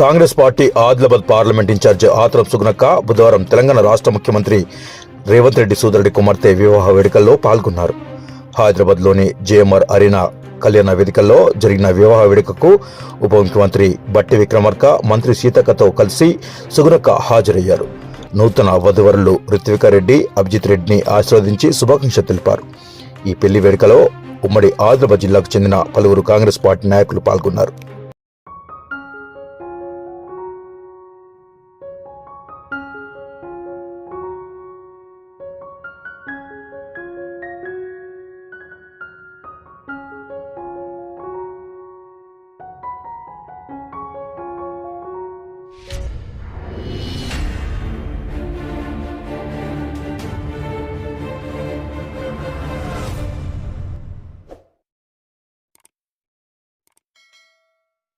Congress party Adilabad parliament incharge Atram సుగునక్క బుధవారం తెలంగాణ రాష్ట్ర ముఖ్యమంత్రి రేవంత్ రెడ్డి సోదరుడి కుమార్తె వివాహ వేడుకల్లో పాల్గొన్నారు. హైదరాబాద్లోని జేఎంఆర్ అరీనా కళ్యాణ వేదికల్లో జరిగిన వివాహ వేడుకకు ఉప ముఖ్యమంత్రి బట్టి విక్రమార్క మంత్రి సీతక్కతో కలిసి సుగునక్క హాజరయ్యారు. నూతన వధువరులు రిత్విక రెడ్డి అభిజిత్ రెడ్డిని ఆశీర్వదించి శుభాకాంక్షలు తెలిపారు. ఈ పెళ్ళి వేడుకలో ఉమ్మడి ఆదిలాబాద్ జిల్లాకు చెందిన పలువురు కాంగ్రెస్ పార్టీ నాయకులు పాల్గొన్నారు.